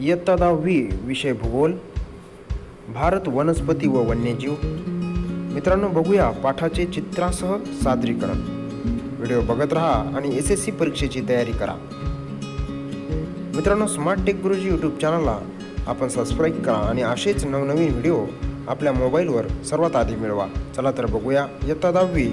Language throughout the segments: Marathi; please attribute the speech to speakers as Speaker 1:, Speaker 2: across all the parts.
Speaker 1: इयत्ता दहावी विषय भूगोल भारत वनस्पती व वन्यजीव. मित्रांनो बघूया पाठाचे चित्रासह सादरीकरण. व्हिडिओ बघत राहा आणि एस एस सी परीक्षेची तयारी करा. मित्रांनो स्मार्ट टेक गुरुजी यूट्यूब चॅनलला आपण सबस्क्राईब करा आणि असेच नवनवीन व्हिडिओ आपल्या मोबाईलवर सर्वात आधी मिळवा. चला तर बघूया इयत्ता दहावी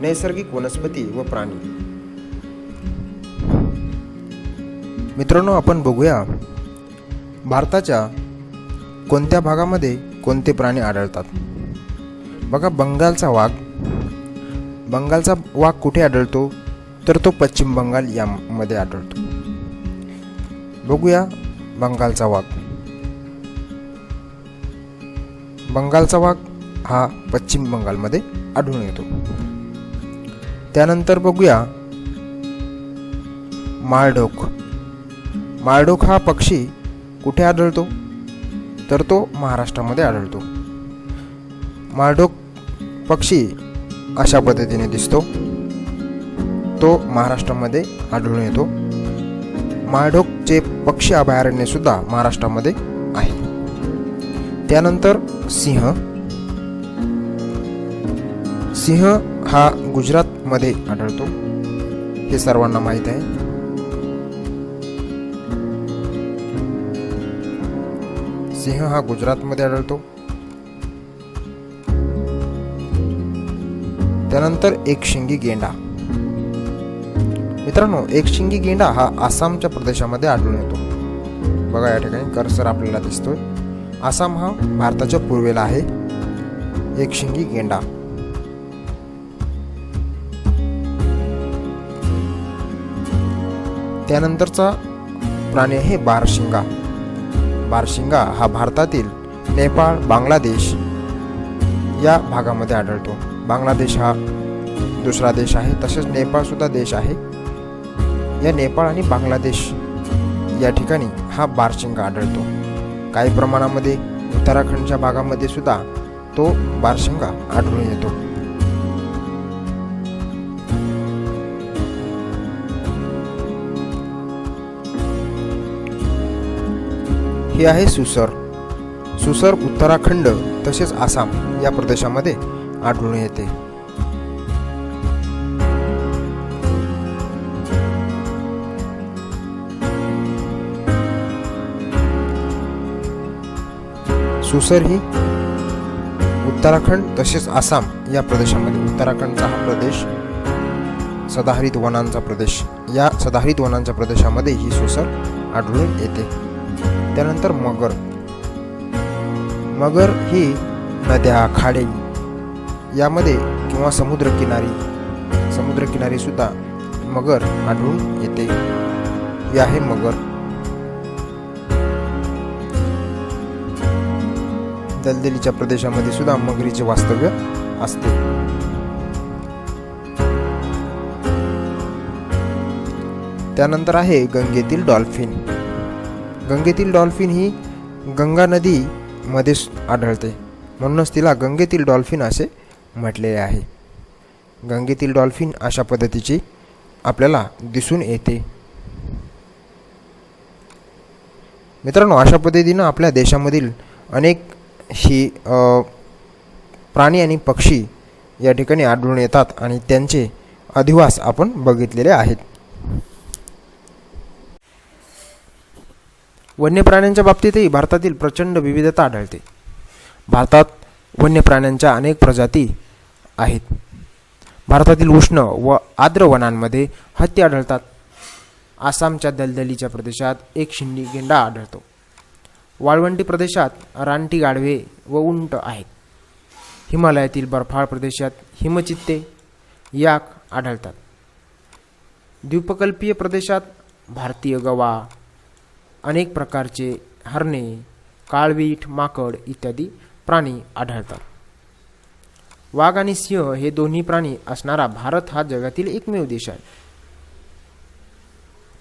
Speaker 1: नैसर्गिक वनस्पती व प्राणी. मित्रांनो आपण बघूया भारताच्या कोणत्या भागामध्ये कोणते प्राणी आढळतात? बघा बंगालचा वाघ. बंगालचा वाघ कुठे आढळतो? तर तो पश्चिम बंगाल यामध्ये आढळतो. बघूया बंगालचा वाघ. बंगालचा वाघ हा पश्चिम बंगालमध्ये आढळून येतो. त्यानंतर बघूया माळढोक. माळढोक हा पक्षी कुठे आढळतो? तर तो महाराष्ट्रामध्ये आढळतो. माळढोक पक्षी अशा पद्धतीने दिसतो. तो महाराष्ट्रामध्ये आढळून येतो. माळढोकचे पक्षी अभयारण्यसुद्धा महाराष्ट्रामध्ये आहे. त्यानंतर सिंह. सिंह हा गुजरातमध्ये आढळतो. हे सर्वांना माहीत आहे. सिंह हा गुजरातमध्ये आढळतो. त्यानंतर एक शिंगी गेंडा. मित्रांनो एक शिंगी गेंडा हा आसामच्या प्रदेशामध्ये आढळून येतो. बघा या ठिकाणी कर्सर आपल्याला दिसतोय. आसाम हा भारताच्या पूर्वेला आहे. एक शिंगी गेंडा. त्यानंतरचा प्राणी आहे बारशिंगा. बारशिंगा हा भारतातील नेपाळ बांगलादेश या भागामध्ये आढळतो. बांगलादेश हा दुसरा देश आहे तसेच नेपाळसुद्धा देश आहे. या नेपाळ आणि बांगलादेश या ठिकाणी हा बारशिंगा आढळतो. काही प्रमाणामध्ये उत्तराखंडच्या भागामध्ये सुद्धा तो बारशिंगा आढळून येतो. हे आहे सुसर. सुसर उत्तराखंड तसेच आसाम या प्रदेशामध्ये आढळून येते. सुसर ही उत्तराखंड तसेच आसाम या प्रदेशामध्ये उत्तराखंडचा हा प्रदेश सदाहरित वनांचा प्रदेश या सदाहरित वनांच्या प्रदेशामध्ये ही सुसर आढळून येते. त्यानंतर मगर. मगर ही नद्या खाडे यामध्ये किंवा समुद्रकिनारी समुद्रकिनारीसुद्धा मगर आढळून येते. हे आहे मगर. दलदलीच्या प्रदेशामध्ये सुद्धा मगरीचे वास्तव्य असते. त्यानंतर आहे गंगेतील डॉल्फिन. गंगेतील डॉल्फिन ही गंगा नदीमध्येच आढळते. म्हणूनच तिला गंगेतील डॉल्फिन असे म्हटलेले आहे. गंगेतील डॉल्फिन अशा पद्धतीची आपल्याला दिसून येते. मित्रांनो अशा पद्धतीनं आपल्या देशामधील अनेक ही प्राणी आणि पक्षी या ठिकाणी आढळून येतात आणि त्यांचे अधिवास आपण बघितलेले आहेत. वन्य प्राण्यांच्या बाबतीतही भारतातील प्रचंड विविधता आढळते. भारतात वन्य प्राण्यांच्या अनेक प्रजाती आहेत. भारतातील उष्ण व आर्द्र वनांमध्ये हत्ती आढळतात. आसामच्या दलदलीच्या प्रदेशात एक शिंडी गेंडा आढळतो. वाळवंटी प्रदेशात रानटी गाढवे व उंट आहेत. हिमालयातील बर्फाळ प्रदेशात हिमचित्ते याक आढळतात. द्वीपकल्पीय प्रदेशात भारतीय गवा अनेक प्रकारचे हरणे काळवीट माकड इत्यादी प्राणी आढळतात. वाघ आणि सिंह हे दोन्ही प्राणी असणारा भारत हा जगातील एकमेव देश आहे.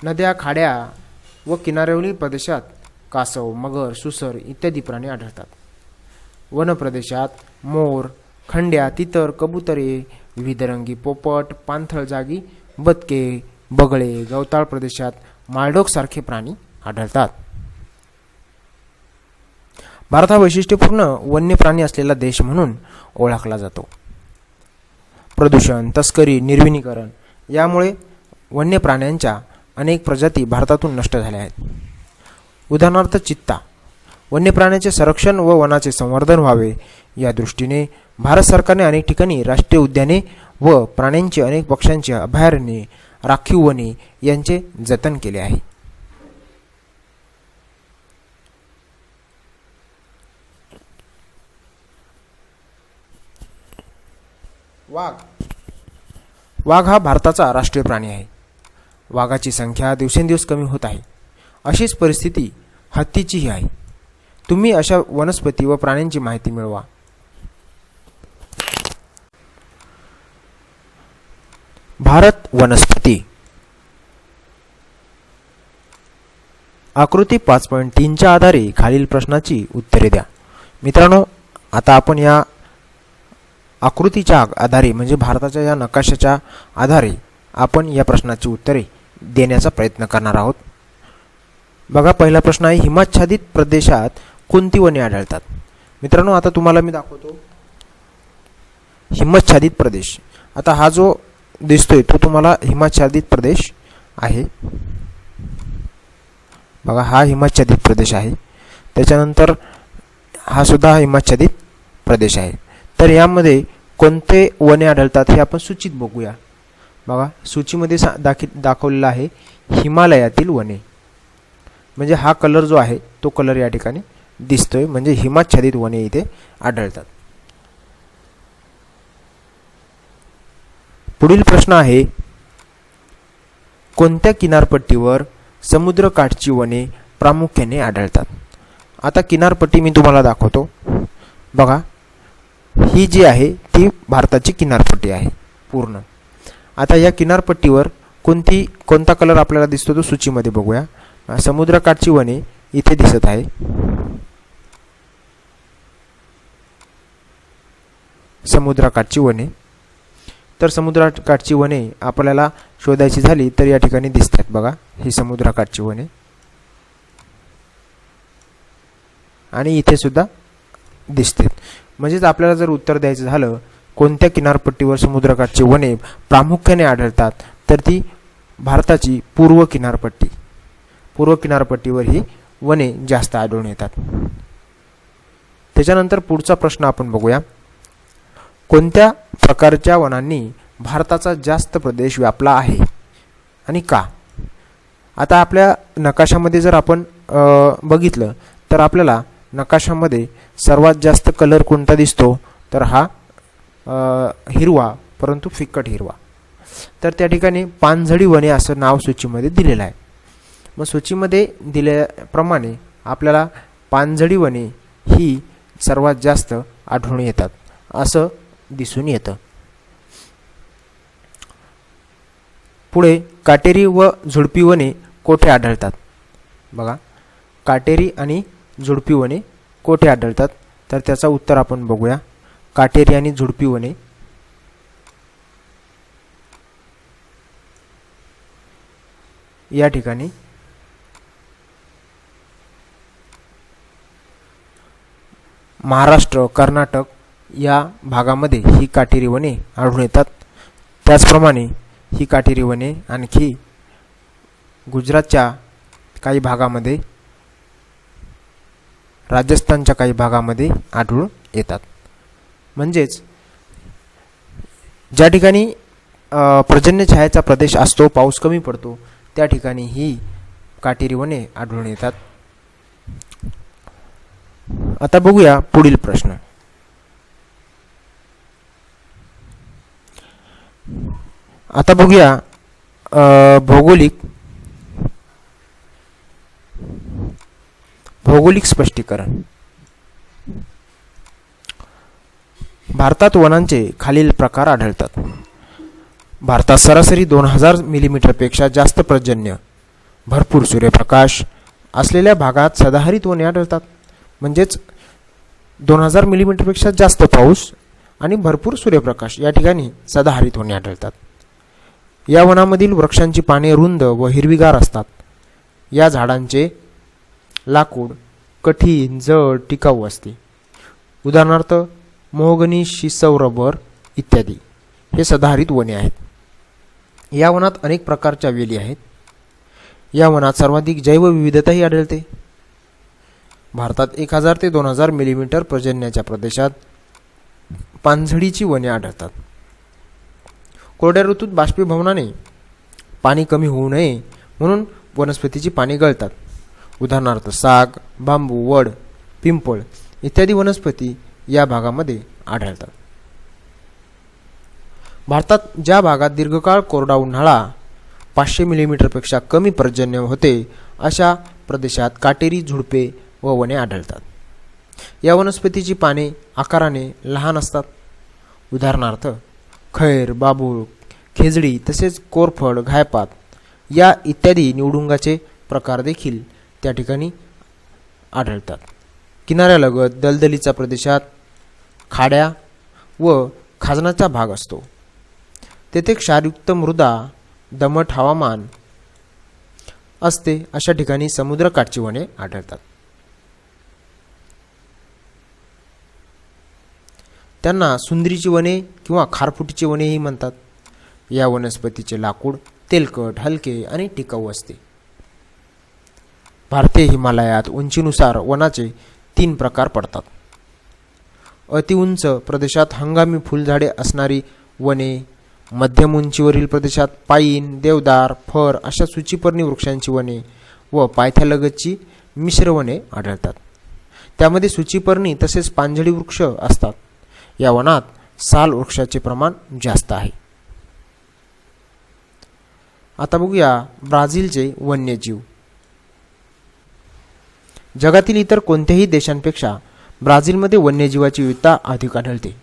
Speaker 1: नद्या खाड्या व किनाऱ्यावरील प्रदेशात कासव मगर सुसर इत्यादी प्राणी आढळतात. वन प्रदेशात मोर खंड्या तितर कबुतरे विविधरंगी पोपट पाणथळ जागी बदके बगळे गवताळ प्रदेशात मालडोकसारखे प्राणी आढळतात. भारत हा वैशिष्ट्यपूर्ण वन्य प्राणी असलेला देश म्हणून ओळखला जातो. प्रदूषण तस्करी निर्विनीकरण यामुळे वन्य प्राण्यांच्या अनेक प्रजाती भारतातून नष्ट झाल्या आहेत. उदाहरणार्थ चित्ता. वन्य प्राण्याचे संरक्षण व वनाचे संवर्धन व्हावे या दृष्टीने भारत सरकारने अनेक ठिकाणी राष्ट्रीय उद्याने व प्राण्यांची अनेक पक्ष्यांची अभयारण्ये राखीव वने यांचे जतन केले आहे. वाघ. वाघ हा भारताचा राष्ट्रीय प्राणी आहे. वाघाची संख्या दिवसेंदिवस कमी होत आहे. अशीच परिस्थिती हत्तीचीही आहे. तुम्ही अशा वनस्पती व प्राण्यांची माहिती मिळवा. भारत वनस्पती. आकृती पाच पॉईंट तीनच्या आधारे खालील प्रश्नाची उत्तरे द्या. मित्रांनो आता आपण या आकृतीच्या आधारे म्हणजे भारताच्या या नकाशाच्या आधारे आपण या प्रश्नाची उत्तरे देण्याचा प्रयत्न करणार आहोत. बघा पहिला प्रश्न आहे हिमाच्छादित प्रदेशात कोणती वने आढळतात? मित्रांनो आता तुम्हाला मी दाखवतो. हिमच्छादित प्रदेश. आता हा जो दिसतोय तो तुम्हाला हिमाच्छादित प्रदेश आहे. बघा हा हिमाच्छादित प्रदेश आहे. त्याच्यानंतर हा सुद्धा हिमाच्छादित प्रदेश आहे. तर यामध्ये कोणते वने आढळतात हे आपण सूचित बघूया. बघा सूचीमध्ये सा दाखी दाखवलेला आहे हिमालयातील वने. म्हणजे हा कलर जो आहे तो कलर या ठिकाणी दिसतोय. म्हणजे हिमाच्छादित वने इथे आढळतात. पुढील प्रश्न आहे कोणत्या किनारपट्टीवर समुद्रकाठची वने प्रामुख्याने आढळतात? आता किनारपट्टी मी तुम्हाला दाखवतो. बघा ही जी आहे ती भारताची किनारपट्टी आहे पूर्ण. आता या किनारपट्टीवर कोणती कोणता कलर आपल्याला दिसतो तो सूचीमध्ये बघूया. समुद्रकाठची वने इथे दिसत आहे. समुद्रकाठची वने तर समुद्रकाठची वने आपल्याला शोधायची झाली तर या ठिकाणी दिसतात बघा ही समुद्रकाठची वने आणि इथे सुद्धा दिसते म्हणजेच आपल्याला जर उत्तर द्यायचं झालं कोणत्या किनारपट्टीवर समुद्रकाठची वने प्रामुख्याने आढळतात तर ती भारताची पूर्व किनारपट्टी. पूर्व किनारपट्टीवर ही वने जास्त आढळून येतात. त्याच्यानंतर पुढचा प्रश्न आपण बघूया. कोणत्या प्रकारच्या वनांनी भारताचा जास्त प्रदेश व्यापला आहे आणि का? आता आपल्या नकाशामध्ये जर आपण बघितलं तर आपल्याला नकाशामध्ये सर्वात जास्त कलर कोणता दिसतो? तर हा हिरवा परंतु फिक्कट हिरवा. तर त्या ठिकाणी पानझडी वने असं नाव सूचीमध्ये दिलेलं आहे. मग सूचीमध्ये दिल्याप्रमाणे आपल्याला पानझडी वने ही सर्वात जास्त आढळून येतात. असं दिसून येतं. पुढे काटेरी व झुडपी वने कोठे आढळतात? बघा काटेरी आणि झुडपी वने कोठे आढळतात? तर त्याचा उत्तर आपण बघूया. काटेरी आणि झुडपी वने. या ठिकाणी. महाराष्ट्र कर्नाटक या भागामध्ये ही काटेरी वने आढळून येतात. त्याचप्रमाणे ही काटेरी वने आणखी गुजरातच्या काही भागामध्ये राजस्थानच्या काही भागामध्ये आढळून येतात. म्हणजेच ज्या ठिकाणी पर्जन्य छायाचा प्रदेश असतो पाऊस कमी पडतो त्या ठिकाणी ही काटेरी वने आढळून येतात. आता बघूया पुढील प्रश्न. आता बघूया भौगोलिक भौगोलिक स्पष्टीकरण. भारतात वनांचे खालील प्रकार आढळतात. भारतात सरासरी दोन हजार मिलीमीटरपेक्षा जास्त पर्जन्य भरपूर सूर्यप्रकाश असलेल्या भागात सदाहरित वने आढळतात. म्हणजेच दोन हजार मिलीमीटरपेक्षा जास्त पाऊस आणि भरपूर सूर्यप्रकाश या ठिकाणी सदाहरित वने आढळतात. या वनामधील वृक्षांची पाने रुंद व हिरवीगार असतात. या झाडांचे लाकूड कठीण जड टिकाऊ असते. उदाहरणार्थ मोहगनी शिसव रबर इत्यादी. हे सदाहरित वने आहेत. या वनात अनेक प्रकारच्या वेली आहेत. या वनात सर्वाधिक जैवविविधताही आढळते. भारतात एक हजार ते दोन हजार मिलीमीटर पर्जन्याच्या प्रदेशात पानझडीची वने आढळतात. कोरड्या ऋतूत बाष्पीभवनाने पाणी कमी होऊ नये म्हणून वनस्पतीची पाने गळतात. उदाहरणार्थ साग बांबू वड पिंपळ इत्यादी वनस्पती या भागामध्ये आढळतात. भारतात ज्या भागात दीर्घकाळ कोरडा उन्हाळा पाचशे मिलीमीटरपेक्षा कमी पर्जन्य होते अशा प्रदेशात काटेरी झुडपे व वने आढळतात. या वनस्पतीची पाने आकाराने लहान असतात. उदाहरणार्थ खैर बाबूळ खेजडी तसेच कोरफड घायपात या इत्यादी निवडुंगाचे प्रकार देखील त्या ठिकाणी आढळतात. किनाऱ्यालगत दलदलीच्या प्रदेशात खाड्या व खाजनाचा भाग असतो. तेथे क्षारयुक्त मृदा दमट हवामान असते अशा ठिकाणी समुद्रकाठची वने आढळतात. त्यांना सुंदरीची वने किंवा खारफुटीची वनेही म्हणतात. या वनस्पतीचे लाकूड तेलकट हलके आणि टिकाऊ असते. भारतीय हिमालयात उंचीनुसार वनाचे तीन प्रकार पडतात. अतिउंच प्रदेशात हंगामी फुलझाडे असणारी वने मध्यम उंचीवरील प्रदेशात पाईन देवदार फर अशा सूचीपर्णी वृक्षांची वने व पायथ्यालगतची मिश्र वने आढळतात. त्यामध्ये सूचीपर्णी तसेच पानझडी वृक्ष असतात. या वनात साल वृक्षाचे प्रमाण जास्त आहे. आता बघूया ब्राझीलचे वन्यजीव. जगातील इतर कोणत्याही देशांपेक्षा ब्राझीलमध्ये वन्यजीवाची विविधता अधिक आढळते.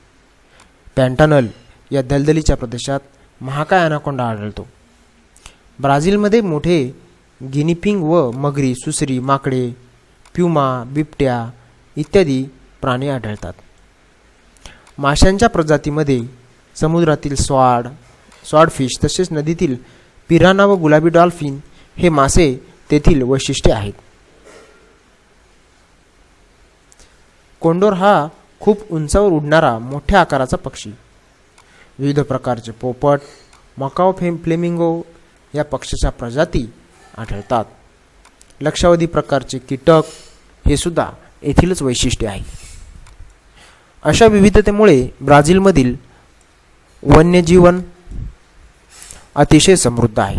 Speaker 1: पॅन्टानल या दलदलीच्या प्रदेशात महाकाय अनाकोंडा आढळतो. ब्राझीलमध्ये मोठे गिनिपिंग व मगरी सुसरी माकडे प्युमा बिबट्या इत्यादी प्राणी आढळतात. माशांच्या प्रजातीमध्ये समुद्रातील स्वाड फिश तसेच नदीतील पिराना व गुलाबी डॉल्फिन हे मासे तेथील वैशिष्ट्ये आहेत. कोंडोर हा खूप उंचावर उडणारा मोठ्या आकाराचा पक्षी. विविध प्रकारचे पोपट मकाव फेम फ्लेमिंगो या पक्ष्याच्या प्रजाती आढळतात. लक्षावधी प्रकारचे कीटक हे सुद्धा येथीलच वैशिष्ट्य आहे. अशा विविधतेमुळे ब्राझीलमधील वन्यजीवन अतिशय समृद्ध आहे.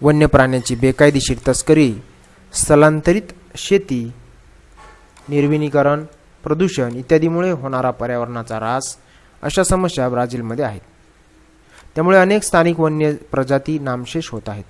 Speaker 1: वन्य प्राण्यांची बेकायदेशीर तस्करी स्थलांतरित शेती निर्विनीकरण प्रदूषण इत्यादीमुळे होणारा पर्यावरणाचा ऱ्हास अशा समस्या ब्राझीलमध्ये आहेत. त्यामुळे अनेक स्थानिक वन्य प्रजाती नामशेष होत आहेत.